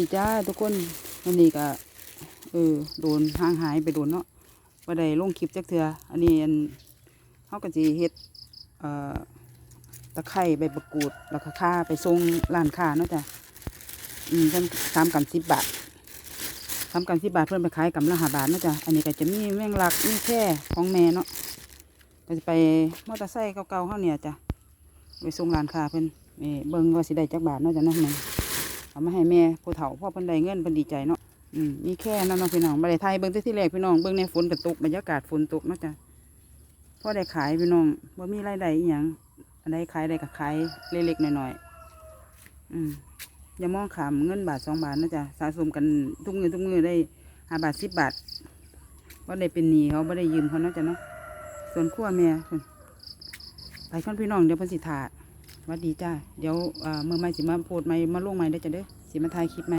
ดีจ้าทุกคนวันนี้ก็เออโดนห่างหายไปโดนเนาะบ่ได้ลงคลิปจักเทืออันนี้อันเฮาก็สิเฮ็ดเอ่อตะไคร้ใบประกูดแล้วก็ค่าไปส่งร้านค้าเนาะจ้ะอืมเพิ่นสามกำสิบบาทสามกำสิบบาทเพิ่นไปขายกำละหาบาทเนาะจ้ะอันนี้ก็จะมีแมงลักมีแค่ของแม่เนาะก็จะไปมอเตอร์ไซค์เก่าๆเฮาเนี่ยจ้ะไปส่งร้านค้าเพิ่นนี่เบิ่งว่าสิได้จักบาทเนาะจ้ะเนาะแม่ เอามาให้แม่ผู้เฒ่าพ่อเพิ่นได้เงินเพิ่นดีใจเนาะอืมมีแค่นั้นเนาะพี่น้องบ่ได้ไทยเบิ่งแต่ที่แรกพี่น้องเบิ่งในฝนก็ตกบรรยากาศฝนตกเนาะจ้ะพ่อได้ขายพี่น้องบ่มีรายได้อีหยังอันใดขายได้ก็ขายเล็กๆน้อยๆอืมอย่ามองขามเงินบาทสองบาทนาะจ้ะสะสมกันทุกเงินทุกมือได้ห้าบาทสิบบาทบ่ได้เป็นหนี้เขาบ่ได้ยืมเขาเนาะจ้ะเนาะส่วนขั้วแม่ไปค่อนพี่น้องเดี๋ยวเพิ่นสิถา วัดดีจ้า เดี๋ยวเอ่อมื่อไม่สิมาโพดไม่มาล่วงไม่ได้จ้ะเด้อสิมาถ่ายคลิปใหม่